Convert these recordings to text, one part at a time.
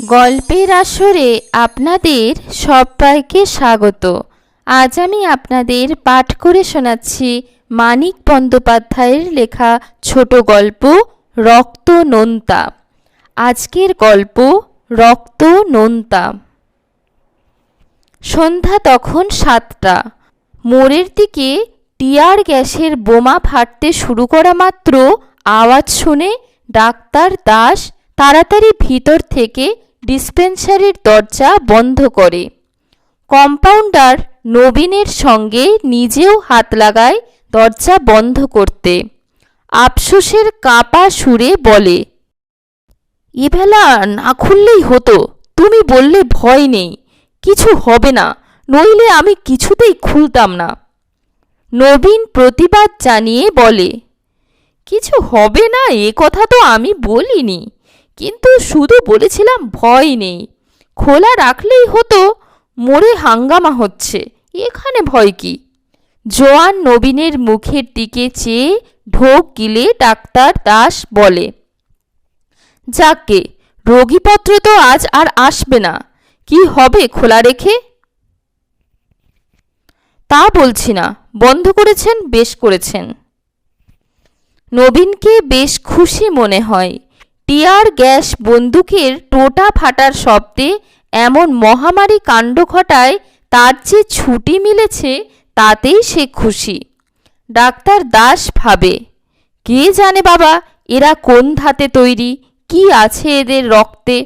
গল্পের আসরে আপনাদের সবাইকে স্বাগত। আজ আমি আপনাদের পাঠ করে শোনাচ্ছি মানিক বন্দ্যোপাধ্যায়ের লেখা ছোট গল্প রক্ত নোনতা আজকের গল্প রক্ত নোনতা সন্ধ্যা তখন সাতটা। মোড়ের দিকে টিয়ার গ্যাসের বোমা ফাটতে শুরু করা মাত্র আওয়াজ শুনে ডাক্তার দাস তাড়াতাড়ি ভিতর থেকে ডিসপেন্সারির দরজা বন্ধ করে। কম্পাউন্ডার নবীনের সঙ্গে নিজেও হাত লাগায় দরজা বন্ধ করতে। আফসোসের কাঁপা সুরে বলে এবেলা না খুললেই হতো, তুমি বললে ভয় নেই, কিছু হবে না, নইলে আমি কিছুতেই খুলতাম না। নবীন প্রতিবাদ জানিয়ে বলে, কিছু হবে না, এ কথা তো আমি বলিনি। কিন্তু শুধু বলেছিলাম ভয় নেই। খোলা রাখলেই হতো মোড়ে হাঙ্গামা হচ্ছে। এখানে ভয় কি? জোয়ান নবীনের মুখের দিকে চেয়ে ঢোক গিলে ডাক্তার দাস বলে, যাকে, রোগীপত্র তো আজ আর আসবে না। কি হবে খোলা রেখে? তা বলছি না, বন্ধ করেছেন, বেশ করেছেন। নবীনকে বেশ খুশি মনে হয়। টিয়ার গ্যাস বন্দুকের টোটা ফাটার শব্দে এমন মহামারী কাণ্ড ঘটায় তার যে ছুটি মিলেছে তাতেই সে খুশি। ডাক্তার দাস ভাবে, কে জানে বাবা, এরা কোন ধাতে তৈরি? কি আছে এদের রক্তে?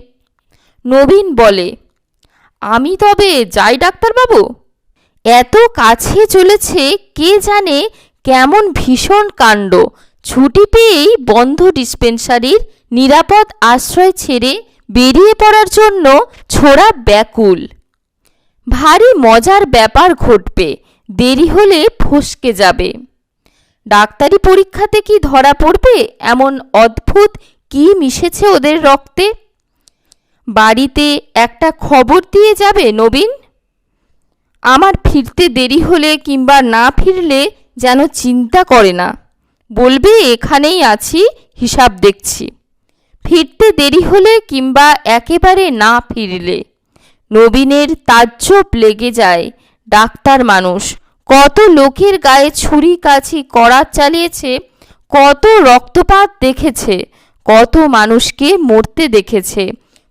নবীন বলে, আমি তবে যাই ডাক্তারবাবু। এত কাছে চলেছে কে জানে কেমন ভীষণ কাণ্ড। ছুটি পেয়েই বন্ধ ডিসপেন্সারির নিরাপদ আশ্রয় ছেড়ে বেরিয়ে পড়ার জন্য ছোড়া ব্যাকুল। ভারী মজার ব্যাপার ঘটবে, দেরি হলে ফসকে যাবে। ডাক্তারি পরীক্ষাতে কি ধরা পড়বে? এমন অদ্ভুত কি মিশেছে ওদের রক্তে? বাড়িতে একটা খবর দিয়ে যাবে নবীন? আমার ফিরতে দেরি হলে কিংবা না ফিরলে যেন চিন্তা করে না। বলবে, এখানেই আছি, হিসাব দেখছি। ফিরতে দেরি হলে কিংবা একেবারে না ফিরলে। নবীনের তাজ্জব লেগে যায় ডাক্তার মানুষ। কত লোকের গায়ে ছুরি কাছি করাত চালিয়েছে, কত রক্তপাত দেখেছে, কত মানুষকে মরতে দেখেছে।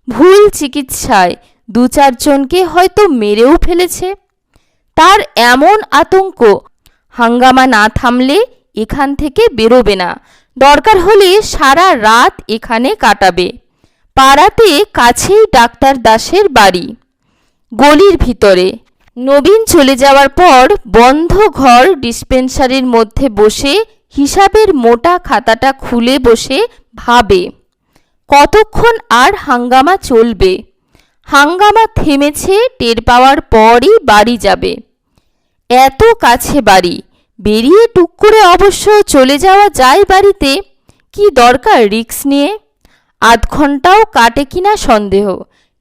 ভুল চিকিৎসায় দু চারজনকে হয়তো মেরেও ফেলেছে। তার এমন আতঙ্ক হাঙ্গামা না থামলে এখান থেকে বেরোবে না। দরকার হলে সারা রাত এখানে কাটাবে। পাড়াতে কাছেই ডাক্তার দাসের বাড়ি। গলির ভিতরে। নবীন চলে যাওয়ার পর বন্ধ ঘর ডিসপেন্সারির মধ্যে বসে হিসাবের মোটা খাতাটা খুলে বসে ভাবে। কতক্ষণ আর হাঙ্গামা চলবে? হাঙ্গামা থেমেছে টের পাওয়ার পরই বাড়ি যাবে। এত কাছে বাড়ি। বেরিয়ে টুক করে অবশ্য চলে যাওয়া যায় বাড়িতে, কি দরকার রিক্স নিয়ে? আধ ঘন্টাও কাটে কিনা সন্দেহ।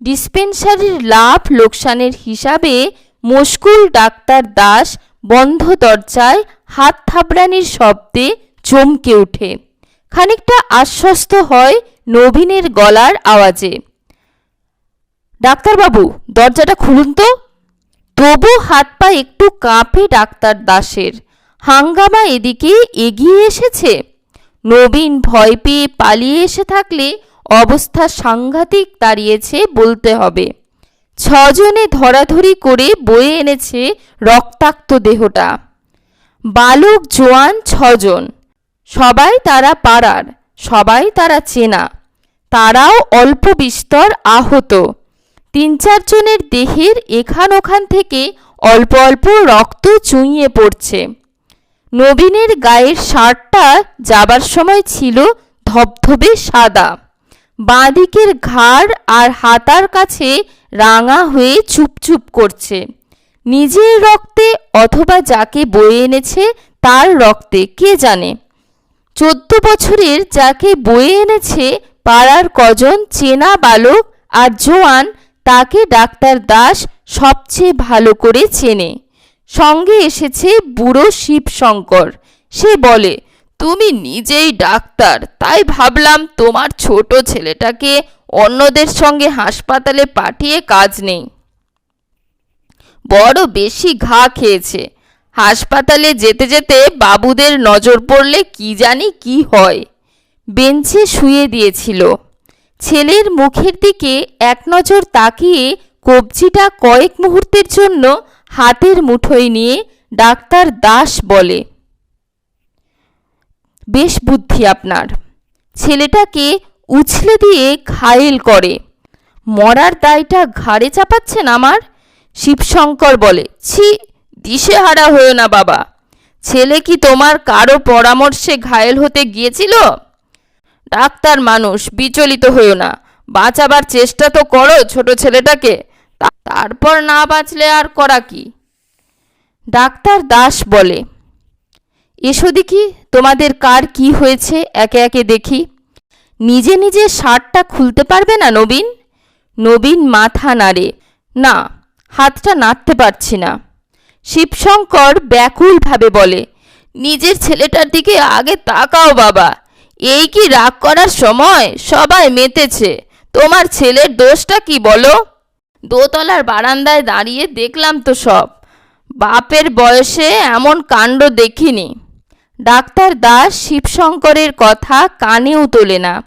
ডিসপেন্সারির লাভ লোকসানের হিসাবে মুশকুল ডাক্তার দাস বন্ধ দরজায় হাত থাবড়ানির শব্দে চমকে ওঠে খানিকটা আশ্বস্ত হয় নবীনের গলার আওয়াজে। ডাক্তারবাবু, দরজাটা খুলুন তো। তবু হাত পা একটু কাঁপে ডাক্তার দাসের। হাঙ্গামা এদিকে এগিয়ে এসেছে। নবীন ভয় পেয়ে পালিয়ে এসে থাকলে অবস্থা সাংঘাতিক দাঁড়িয়েছে বলতে হবে। ছজনে ধরাধরি করে বয়ে এনেছে রক্তাক্ত দেহটা। বালক, জোয়ান ছজন। সবাই তারা পাড়ার, সবাই তারা চেনা। তারাও অল্প বিস্তর আহত। তিন চারজনের দেহের এখান ওখান থেকে অল্প অল্প রক্ত চুইয়ে পড়ছে। নবীনের গায়ের শার্টটা যাবার সময় ছিল ধবধবে সাদা। বাঁদিকের ঘাড় আর হাতার কাছে রাঙা হয়ে চুপচুপ করছে। নিজের রক্তে অথবা যাকে বয়ে এনেছে তার রক্তে, কে জানে? চোদ্দ বছরের যাকে বয়ে এনেছে পাড়ার কজন চেনা বালক আর জোয়ান, তাকে ডাক্তার দাস সবচেয়ে ভালো করে চেনে। সঙ্গে এসেছে বুড়ো শিবশঙ্কর। সে বলে, তুমি নিজেই ডাক্তার, তাই ভাবলাম তোমার ছোট ছেলেটাকে অন্যদের সঙ্গে হাসপাতালে পাঠিয়ে কাজ নেই। বড় বেশি ঘা খেয়েছে। হাসপাতালে যেতে যেতে বাবুদের নজর পড়লে কি জানি কি হয়। বেঞ্চে শুয়ে দিয়েছিল। ছেলের মুখের দিকে এক নজর তাকিয়ে কবজিটা কয়েক মুহূর্তের জন্য হাতের মুঠোয় নিয়ে ডাক্তার দাস বলে, বেশ বুদ্ধি আপনার। ছেলেটাকে উছলে দিয়ে ঘায়েল করে। মরার দায়টা ঘাড়ে চাপাচ্ছেন আমার? শিবশঙ্কর বলে, ছি, দিশেহারা হয়েও না বাবা। ছেলে কি তোমার কারও পরামর্শে ঘায়েল হতে গিয়েছিল? ডাক্তার মানুষ, বিচলিত হয়েও না। বাঁচাবার চেষ্টা তো করো ছোট ছেলেটাকে। তারপর না বাঁচলে আর করা কি? ডাক্তার দাস বলে, এসো দেখি তোমাদের কার কি হয়েছে, একে একে দেখি। নিজে নিজে শার্টটা খুলতে পারবে না নবীন? নবীন মাথা নাড়ে, না, হাতটা নাড়তে পারছি না। শিবশঙ্কর ব্যাকুলভাবে বলে, নিজের ছেলেটার দিকে আগে তাকাও বাবা। এই কি রাগ করার সময়? সবাই মেতেছে। তোমার ছেলের দোষটা কি বলো? দোতলার বারান্দায় দাঁড়িয়ে দেখলাম তো সব। বাপের বয়সে এমন কাণ্ড দেখিনি। ডাক্তার দাস শিবশঙ্করের কথা কানেও তোলে না।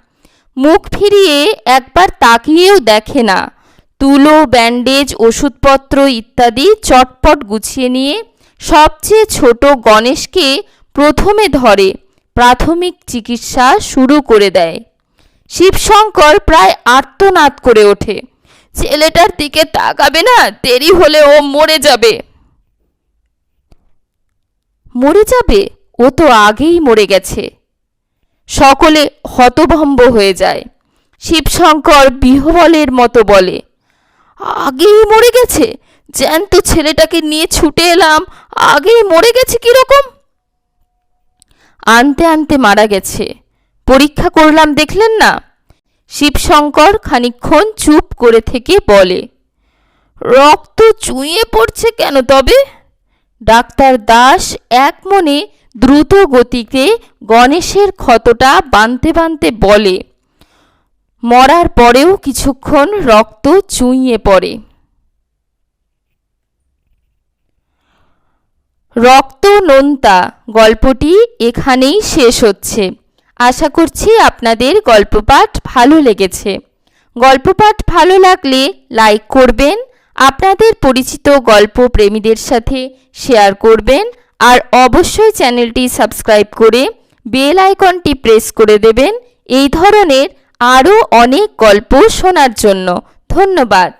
মুখ ফিরিয়ে একবার তাকিয়েও দেখে না। তুলো, ব্যান্ডেজ, ওষুধপত্র ইত্যাদি চটপট গুছিয়ে নিয়ে সবচেয়ে ছোট গণেশকে প্রথমে ধরে, প্রাথমিক চিকিৎসা শুরু করে দেয়। শিবশঙ্কর প্রায় আর্তনাদ করে ওঠে। ছেলেটার দিকে তাকাবে না, দেরি হলে ও মরে যাবে। মরে যাবে? ও তো আগেই মরে গেছে। সকলে হতভম্ব হয়ে যায়। শিবশঙ্কর বিহবলের মতো বলে, আগেই মরে গেছে? জ্যান্ত ছেলেটাকে নিয়ে ছুটে এলাম। আগেই মরে গেছে কীরকম? আনতে আনতে মারা গেছে। পরীক্ষা করলাম, দেখলেন না? শিবশঙ্কর খানিকক্ষণ চুপ করে থেকে বলে, রক্ত চুইয়ে পড়ছে কেন তবে? ডাক্তার দাস এক মনে দ্রুত গতিতে গণেশের ক্ষতটা বানতে বানতে বলে, মরার পরেও কিছুক্ষণ রক্ত চুইয়ে পড়ে। রক্ত নোনতা গল্পটি এখানেই শেষ হচ্ছে। আশা করছি আপনাদের গল্পপাঠ ভালো লেগেছে। গল্পপাঠ ভালো লাগলে লাইক করবেন, আপনাদের পরিচিত গল্প প্রেমীদের সাথে শেয়ার করবেন আর অবশ্যই চ্যানেলটি সাবস্ক্রাইব করে বেল আইকনটি প্রেস করে দেবেন। এই ধরনের আরও অনেক গল্প শোনার জন্য ধন্যবাদ।